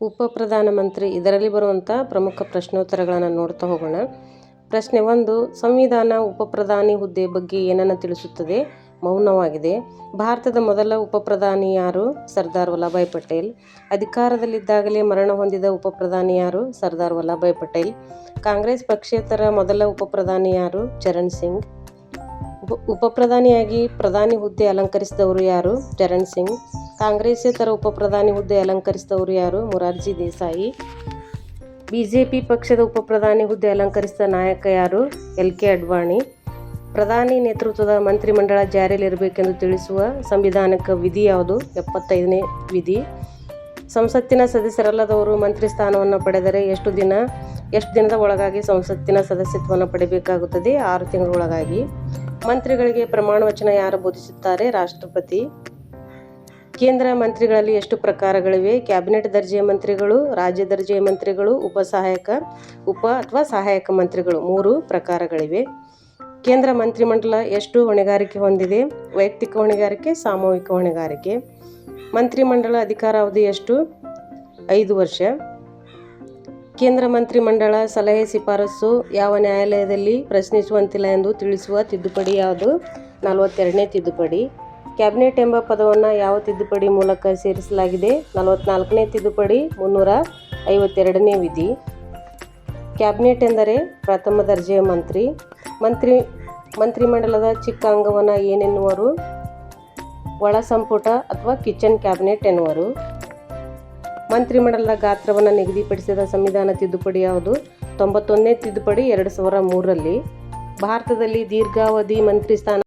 ಉಪ ಪ್ರಧಾನಮಂತ್ರಿ ಇದರಲ್ಲಿ ಬರುವಂಥ ಪ್ರಮುಖ ಪ್ರಶ್ನೋತ್ತರಗಳನ್ನು ನೋಡ್ತಾ ಹೋಗೋಣ. ಪ್ರಶ್ನೆ ಒಂದು, ಸಂವಿಧಾನ ಉಪ ಪ್ರಧಾನಿ ಹುದ್ದೆ ಬಗ್ಗೆ ಏನನ್ನು ತಿಳಿಸುತ್ತದೆ? ಮೌನವಾಗಿದೆ. ಭಾರತದ ಮೊದಲ ಉಪ ಪ್ರಧಾನಿ ಯಾರು? ಸರ್ದಾರ್ ವಲ್ಲಭಾಯ್ ಪಟೇಲ್. ಅಧಿಕಾರದಲ್ಲಿದ್ದಾಗಲೇ ಮರಣ ಹೊಂದಿದ ಉಪ ಪ್ರಧಾನಿ ಯಾರು? ಸರ್ದಾರ್ ವಲ್ಲಭಾಯ್ ಪಟೇಲ್. ಕಾಂಗ್ರೆಸ್ ಪಕ್ಷೇತರ ಮೊದಲ ಉಪ ಪ್ರಧಾನಿ ಯಾರು? ಚರಣ್ ಸಿಂಗ್. ಉಪ ಉಪಪ್ರಧಾನಿಯಾಗಿ ಪ್ರಧಾನಿ ಹುದ್ದೆ ಅಲಂಕರಿಸಿದವರು ಯಾರು? ಚರಣ್ ಸಿಂಗ್. ಕಾಂಗ್ರೆಸ್ಸೇತರ ಉಪಪ್ರಧಾನಿ ಹುದ್ದೆ ಅಲಂಕರಿಸಿದವರು ಯಾರು? ಮೊರಾರ್ಜಿ ದೇಸಾಯಿ. ಬಿಜೆಪಿ ಪಕ್ಷದ ಉಪಪ್ರಧಾನಿ ಹುದ್ದೆ ಅಲಂಕರಿಸಿದ ನಾಯಕ ಯಾರು? L K Advani. ಪ್ರಧಾನಿ ನೇತೃತ್ವದ ಮಂತ್ರಿಮಂಡಳ ಜಾರಿಯಲ್ಲಿರಬೇಕೆಂದು ತಿಳಿಸುವ ಸಂವಿಧಾನಕ್ಕೆ ವಿಧಿ ಯಾವುದು? ಎಪ್ಪತ್ತೈದನೇ ವಿಧಿ. ಸಂಸತ್ತಿನ ಸದಸ್ಯರಲ್ಲದವರು ಮಂತ್ರಿ ಸ್ಥಾನವನ್ನು ಪಡೆದರೆ ಎಷ್ಟು ದಿನ? ಎಷ್ಟು ದಿನದ ಒಳಗಾಗಿ ಸಂಸತ್ತಿನ ಸದಸ್ಯತ್ವವನ್ನು ಪಡೆಯಬೇಕಾಗುತ್ತದೆ? ಆರು ತಿಂಗಳೊಳಗಾಗಿ. ಮಂತ್ರಿಗಳಿಗೆ ಪ್ರಮಾಣ ವಚನ ಯಾರು ಬೋಧಿಸುತ್ತಾರೆ? ರಾಷ್ಟ್ರಪತಿ. ಕೇಂದ್ರ ಮಂತ್ರಿಗಳಲ್ಲಿ ಎಷ್ಟು ಪ್ರಕಾರಗಳಿವೆ? ಕ್ಯಾಬಿನೆಟ್ ದರ್ಜೆಯ ಮಂತ್ರಿಗಳು, ರಾಜ್ಯ ದರ್ಜೆಯ ಮಂತ್ರಿಗಳು ಉಪ ಸಹಾಯಕ ಉಪ ಅಥವಾ ಸಹಾಯಕ ಮಂತ್ರಿಗಳು, ಮೂರು ಪ್ರಕಾರಗಳಿವೆ. ಕೇಂದ್ರ ಮಂತ್ರಿಮಂಡಲ ಎಷ್ಟು ಹೊಣೆಗಾರಿಕೆ ಹೊಂದಿದೆ? ವೈಯಕ್ತಿಕ ಹೊಣೆಗಾರಿಕೆ, ಸಾಮೂಹಿಕ ಹೊಣೆಗಾರಿಕೆ. ಮಂತ್ರಿಮಂಡಲ ಅಧಿಕಾರಾವಧಿ ಎಷ್ಟು? ಐದು ವರ್ಷ. ಕೇಂದ್ರ ಮಂತ್ರಿಮಂಡಲ ಸಲಹೆ ಶಿಫಾರಸು ಯಾವ ನ್ಯಾಯಾಲಯದಲ್ಲಿ ಪ್ರಶ್ನಿಸುವಂತಿಲ್ಲ ಎಂದು ತಿಳಿಸುವ ತಿದ್ದುಪಡಿ ಯಾವುದು? ನಲವತ್ತೆರಡನೇ ತಿದ್ದುಪಡಿ. ಕ್ಯಾಬಿನೆಟ್ ಎಂಬ ಪದವನ್ನು ಯಾವ ತಿದ್ದುಪಡಿ ಮೂಲಕ ಸೇರಿಸಲಾಗಿದೆ? ನಲವತ್ನಾಲ್ಕನೇ ತಿದ್ದುಪಡಿ, ಮುನ್ನೂರ ಐವತ್ತೆರಡನೇ ವಿಧಿ. ಕ್ಯಾಬಿನೆಟ್ ಎಂದರೆ ಪ್ರಥಮ ದರ್ಜೆಯ ಮಂತ್ರಿ. ಮಂತ್ರಿ, ಮಂತ್ರಿಮಂಡಲದ ಚಿಕ್ಕ ಅಂಗವನ್ನು ಏನೆನ್ನುವರು? ಒಳ ಸಂಪುಟ ಅಥವಾ ಕಿಚನ್ ಕ್ಯಾಬಿನೆಟ್ ಎನ್ನುವರು. ಮಂತ್ರಿಮಂಡಲದ ಗಾತ್ರವನ್ನು ನಿಗದಿಪಡಿಸಿದ ಸಂವಿಧಾನ ತಿದ್ದುಪಡಿ ಯಾವುದು? ತೊಂಬತ್ತೊಂದನೇ ತಿದ್ದುಪಡಿ, ಎರಡು ಸಾವಿರ ಮೂರರಲ್ಲಿ. ಭಾರತದಲ್ಲಿ ದೀರ್ಘಾವಧಿ ಮಂತ್ರಿ ಸ್ಥಾನ